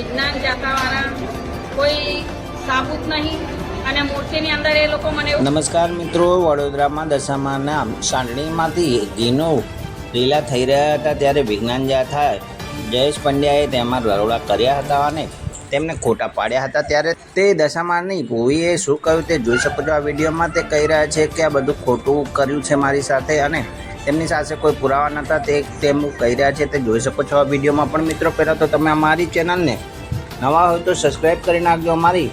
વિજ્ઞાન જાતાવાળા કોઈ સાબુત નહીં અને મૂર્તિની અંદર એ લોકો મને નમસ્કાર મિત્રો, વડોદરામાં દશામાના સાંડણીમાંથી ઘીનો લીલા થઈ રહ્યા હતા ત્યારે વિજ્ઞાન જાથા જયેશ પંડ્યાએ તેમાં દરોડા કર્યા હતા અને તેમને ખોટા પાડ્યા હતા ત્યારે તે દશામાની ભૂવીએ શું કહ્યું તે જોઈ શકો છો. આ વિડીયોમાં તે કહી રહ્યા છે કે આ બધું ખોટું કર્યું છે મારી સાથે અને તેમની સાથે કોઈ પુરાવા નહોતા તે તેમ કહી રહ્યા છે તે જોઈ શકો છો આ વિડીયોમાં. પણ મિત્રો પહેલાં તો તમે અમારી ચેનલને નવા હોય તો સબસ્ક્રાઈબ કરી નાખજો અમારી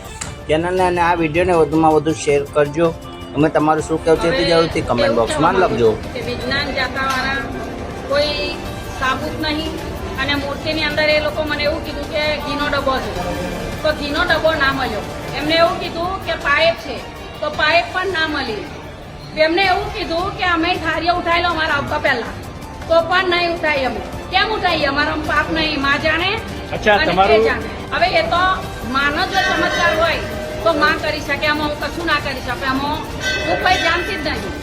ચેનલને અને આ વિડીયોને વધુમાં વધુ શેર કરજો. તમે તમારું શું કહેવું છે તે જરૂરથી કમેન્ટ બોક્સમાં લખજો. વિજ્ઞાન જાતાવાળા કોઈ સાબુત નહીં અને મૂર્તિની અંદર એ લોકો મને એવું કીધું કે ઘીનો ડબ્બો છે. તો ઘીનો ડબ્બો ના મળ્યો. એમને એવું કીધું કે પાઇપ છે. તો પાઇપ પણ ના મળી. એમને એવું કીધું કે અમે થાળીઓ ઉઠાવી લો અમારા આવતા પહેલા. તો પણ નહીં ઉઠાઈ અમે. કેમ ઉઠાઈ અમારો પાપ નહીં. માં જાણે હવે એ તો માનો જો ચમત્કાર હોય તો માં કરી શકે. આમાં હું કશું ના કરી શકે. આમાં હું કઈ જાણતી જ નહીં.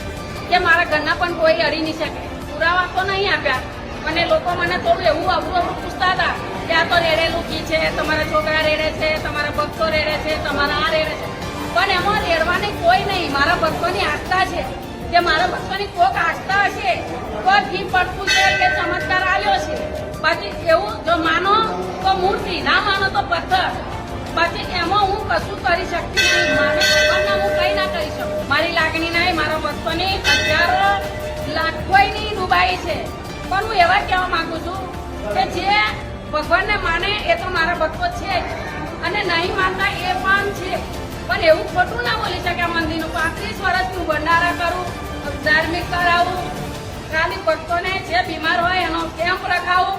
કે મારા ઘરના પણ કોઈ અડી નહીં શકે. પુરાવા તો નહીં આપ્યા. અને લોકો મને થોડું એવું અવરું અવરું પૂછતા હતા કે આ તો રેડેલું કી છે તમારા છોકરા રેડે છે તમારા ભક્તો રેડે છે તમારા આ રેડે છે. કોઈ નહીં. મારા ભક્તોની આસ્થા છે. કે મારા ભક્તોની કોક આસ્થા હશે, તો ઘી પડતું છે કે ચમત્કાર આવ્યો છે. પછી એવું જો માનો તો મૂર્તિ, ના માનો તો પથ્થર. પછી એમાં હું કશું કરી શકતી નહીં. મારા ભગવાનના હું કંઈ ના કરી શકું. મારી લાગણી નહીં મારા ભક્તોની હજારો લાખોની ડૂબાઈ છે. પણ હું એવા કહેવા માંગુ છું કે જે ભગવાનને માને એ તો મારા ભક્તો છે અને નહીં માનતા એ પણ છે. પણ એવું ખોટું ના બોલી શકે મંદિરનું. પાંત્રીસ વર્ષનું ભંડારા કરું, ધાર્મિક કરાવું, ખાલી ભક્તોને જે બીમાર હોય એનો કેમ્પ રખાવું.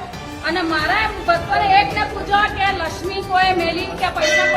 અને મારા ભક્તોને એકને પૂછો કે લક્ષ્મી કોઈ મેલી કે પૈસા